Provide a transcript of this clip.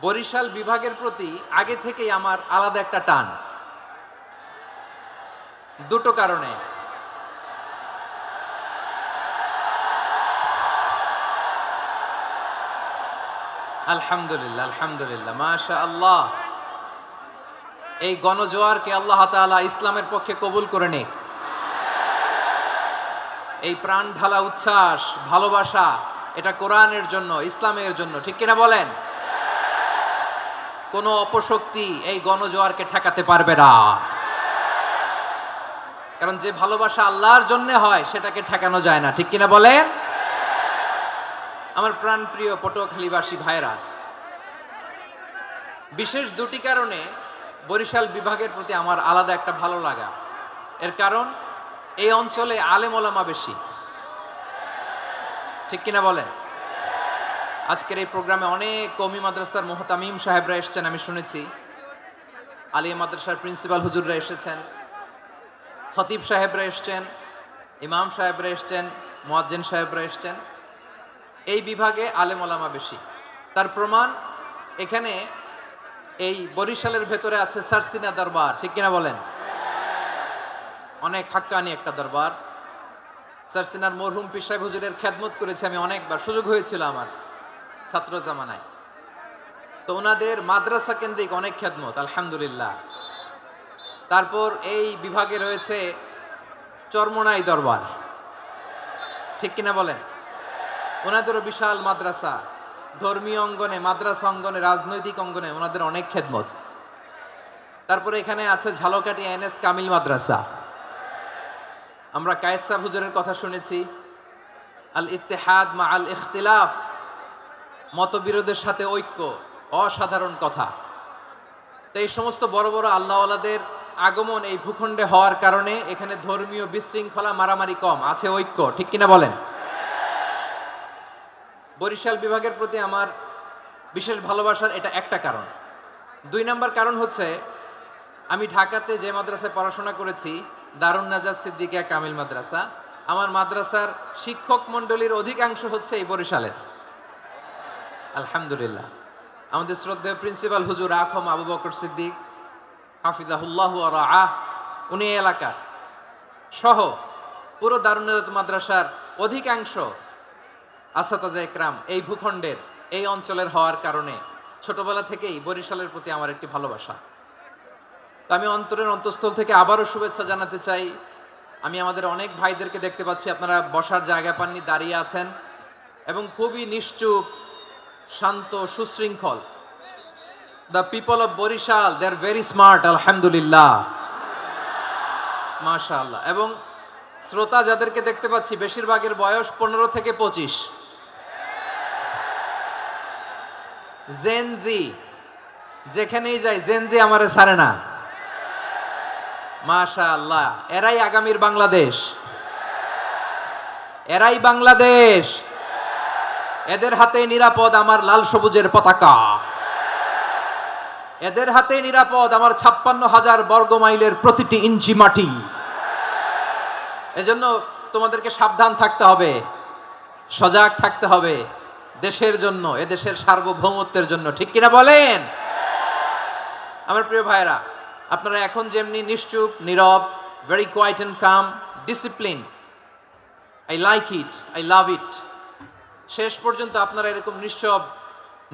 বরিশাল বিভাগের প্রতি আগে থেকেই আমার আলাদা একটা টান। দুটো কারণে। আলহামদুলিল্লাহ আলহামদুলিল্লাহ মাশা আল্লাহ এই গণজোয়ারকে আল্লাহ তাআলা ইসলামের পক্ষে কবুল করে নে এই প্রাণ ঢালা উচ্ছ্বাস, ভালোবাসা, এটা কোরআনের জন্য, ইসলামের জন্য, ঠিক কিনা বলেন? কোনো অপশক্তি এই গণজোয়ারকে ঠেকাতে পারবে না। কারণ যে ভালোবাসা আল্লাহর জন্য হয়, সেটাকে ঠেকানো যায় না। ঠিক কিনা বলেন? আমার প্রাণপ্রিয় পটুয়াখালীবাসী ভাইরা বিশেষ দুটি কারণে বরিশাল বিভাগের প্রতি আমার আলাদা একটা ভালো লাগা। এর কারণ, এই অঞ্চলে আলেম ওলামা বেশি। ঠিক কিনা বলেন? আজকের এই প্রোগ্রামে অনেক কমি মাদ্রাসার মোহতামিম সাহেবরা এসেছেন, আমি শুনেছি। আলিয়া মাদ্রাসার প্রিন্সিপাল হুজুররা এসেছেন, খতিব সাহেবরা এসছেন, ইমাম সাহেবরা এসছেন, মোয়াজ্জেন সাহেবরা এসছেন। এই বিভাগে আলেম ওলামা বেশি। তার প্রমাণ এখানে এই বরিশালের ভেতরে আছে সারসিনা দরবার, ঠিক কিনা বলেন? অনেক হাক্কানি একটা দরবার। সারসিনার মরহুম পীর সাহেব হুজুরের খেদমত করেছি আমি অনেকবার, সুযোগ হয়েছিল আমার। ছাত্র জামানায়। তো ওনাদের মাদ্রাসা কেন্দ্রিক অনেক খেদমত আলহামদুলিল্লাহ। তারপর এই বিভাগে রয়েছে চরমনাই দরবার। ঠিক কিনা বলেন? ওনাদেরও বিশাল মাদ্রাসা। ধর্মীয় অঙ্গনে, মাদ্রাসা অঙ্গনে, রাজনৈতিক অঙ্গনে ওনাদের অনেক খেদমত তারপরে এখানে আছে ঝালকাটি এনএস কামিল মাদ্রাসা। আমরা কায়েদ সাহেব হুজুরের কথা শুনেছি। আল ইত্তেহাদ মা আল ইখতিলাফ মতবিরোধের সাথে ঐক্য, অসাধারণ কথা। তো এই সমস্ত বড় বড় আল্লাহওয়ালাদের আগমন এই ভূখণ্ডে হওয়ার কারণে এখানে ধর্মীয় বিশৃঙ্খলা মারামারি কম, আছে ঐক্য, ঠিক কিনা বলেন? বরিশাল বিভাগের প্রতি আমার বিশেষ ভালোবাসার এটা একটা কারণ। দুই নাম্বার কারণ হচ্ছে, আমি ঢাকাতে যে মাদ্রাসায় পড়াশোনা করেছি, দারুণ নাজাজ সিদ্দিকিয়া কামিল মাদ্রাসা, আমার মাদ্রাসার শিক্ষক মণ্ডলীর অধিকাংশ হচ্ছে এই বরিশালের। আলহামদুলিল্লাহ। আমাদের শ্রদ্ধেয় প্রিন্সিপাল হুজুর আখম আবু বকর সিদ্দিক, হাফিজাহুল্লাহ আহ উনি এলাকার। সহ পুরো দারুনাজাত মাদ্রাসার অধিকাংশ আসাতাজা একরাম এই ভূখণ্ডের, এই অঞ্চলের হওয়ার কারণে ছোটবেলা থেকেই বরিশালের প্রতি আমার একটি ভালোবাসা। তো আমি অন্তরের অন্তঃস্থল থেকে আবারও শুভেচ্ছা জানাতে চাই। আমি আমাদের অনেক ভাইদেরকে দেখতে পাচ্ছি, আপনারা বসার জায়গা পাননি, দাঁড়িয়ে আছেন এবং খুবই নিশ্চুপ শান্ত, সুশৃঙ্খল। The people of Barisal they are very smart আলহামদুলিল্লাহ। মাশাআল্লাহ। এবং শ্রোতা যাদেরকে দেখতে পাচ্ছি, বেশিরভাগের বয়স পনেরো থেকে পঁচিশ। জেনজি যেখানেই যাই জেনজি আমারে ছাড়ে না। মাশা আল্লাহ এরাই আগামীর বাংলাদেশ। এরাই বাংলাদেশ। এদের হাতে নিরাপদ আমার লাল সবুজের পতাকা। এদের হাতে নিরাপদ আমার ছাপ্পান্ন হাজার বর্গ মাইলের প্রতিটি ইঞ্চি মাটি। এজন্য তোমাদেরকে সাবধান থাকতে হবে, সজাগ থাকতে হবে দেশের জন্য এ দেশের সার্বভৌমত্বের জন্য। ঠিক কিনা বলেন? আমার প্রিয় ভাইরা আপনারা এখন যেমনি নিশ্চুপ, নীরব very quiet and calm discipline I like it I love it শেষ পর্যন্ত আপনারা এরকম নিশ্চব